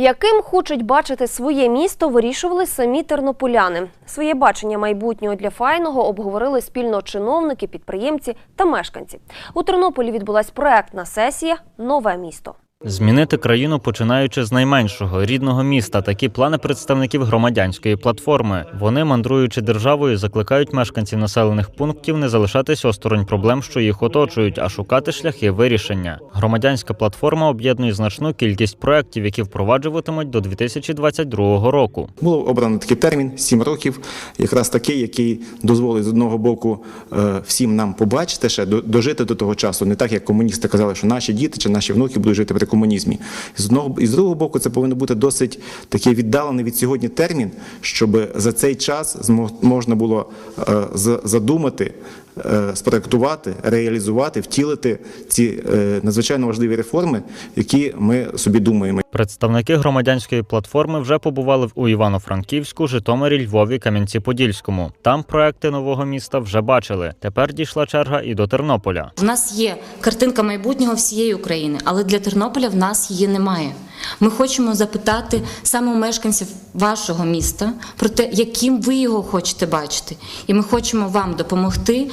Яким хочуть бачити своє місто, вирішували самі тернополяни. Своє бачення майбутнього для файного обговорили спільно чиновники, підприємці та мешканці. У Тернополі відбулася проектна сесія Нове місто. Змінити країну починаючи з найменшого рідного міста. Такі плани представників громадянської платформи. Вони, мандруючи державою, закликають мешканців населених пунктів не залишатись осторонь проблем, що їх оточують, а шукати шляхи вирішення. Громадянська платформа об'єднує значну кількість проєктів, які впроваджуватимуть до 2022 року. Було обрано такий термін 7 років, якраз такий, який дозволить з одного боку е, всім нам побачити ще дожити до того часу, не так як комуністи казали, що наші діти чи наші внуки будуть жити при комунізмі. З одного і з другого боку, це повинно бути досить такий віддалений від сьогодні термін, щоб за цей час можна було е, задумати. Е, Спроектувати, реалізувати, втілити ці е, надзвичайно важливі реформи, які ми собі думаємо. Представники громадянської платформи вже побували в- у Івано-Франківську, Житомирі, Львові, Кам'янці-Подільському. Там проекти нового міста вже бачили. Тепер дійшла черга і до Тернополя. В нас є картинка майбутнього всієї України, але для Тернополя в нас її немає. Ми хочемо запитати саме у мешканців вашого міста про те, яким ви його хочете бачити. І ми хочемо вам допомогти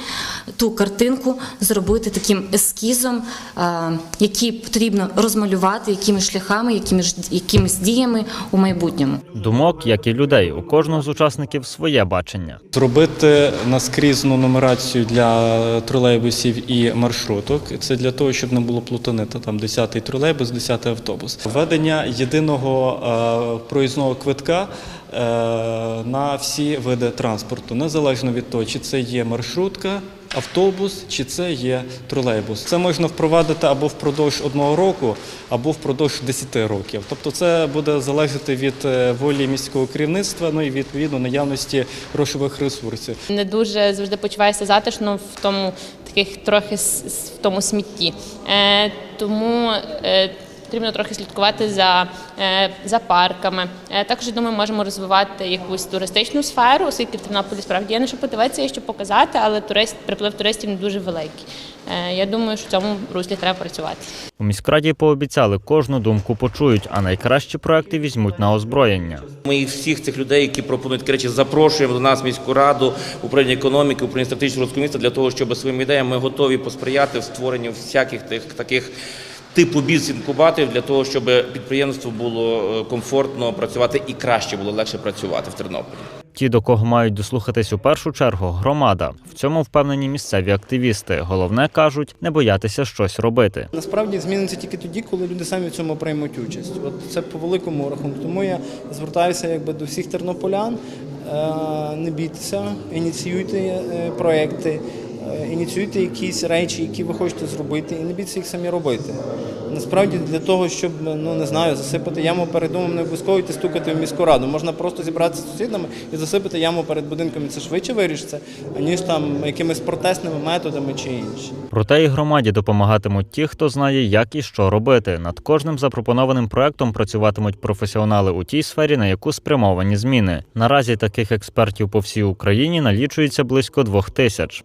ту картинку зробити таким ескізом, е, який потрібно розмалювати, якими шляхами, якими якимись діями у майбутньому. Думок, як і людей, у кожного з учасників своє бачення. Зробити наскрізну нумерацію для тролейбусів і маршруток. Це для того, щоб не було плутани, та там 10-й тролейбус, 10-й автобус. Введення єдиного е, проїзного квитка е, на всі види транспорту, незалежно від того, чи це є маршрутка. Автобус чи це є тролейбус. Це можна впровадити або впродовж одного року, або впродовж 10 років. Тобто це буде залежати від е, волі міського керівництва, ну і відповідно наявності грошових ресурсів. не дуже завжди почуваюся затишно в тому таких трохи в тому смітті. Тому потрібно трохи слідкувати за, е, за парками. Е, також я думаю, можемо розвивати якусь туристичну сферу, оскільки в Тернополі справді є на що подивитися, є що показати, але турист, приплив туристів не дуже великий. Е, я думаю, що в цьому руслі треба працювати. У міськраді пообіцяли, кожну думку почують, а найкращі проекти візьмуть на озброєння. Ми всіх цих людей, які пропонують такі речі, запрошуємо до нас міську раду, управління економіки, управління стратегічного розвитку міста для того, щоб своїми ідеями ми готові посприяти в створенні всяких тих таких. Типу бізнес-інкубаторів для того, щоб підприємству було е, комфортно працювати і краще було легше працювати в Тернополі. Ті, до кого мають дослухатись у першу чергу, громада. В цьому впевнені місцеві активісти. Головне кажуть, не боятися щось робити. Насправді зміниться тільки тоді, коли люди самі в цьому приймуть участь. От це по великому рахунку. Тому я звертаюся якби до всіх тернополян. Е, Не бійтеся, ініціюйте е, проекти, ініціюйте якісь речі, які ви хочете зробити, і не бійтеся їх самі робити. Насправді для того, щоб ну не знаю, засипати яму перед домом, не обов'язково йти стукати в міську раду. Можна просто зібратися з сусідами і засипати яму перед будинком. І Це швидше вирішиться, аніж там якимись протестними методами чи інші. Проте і громаді допомагатимуть ті, хто знає, як і що робити. Над кожним запропонованим проектом працюватимуть професіонали у тій сфері, на яку спрямовані зміни. Наразі таких експертів по всій Україні налічується близько двох тисяч.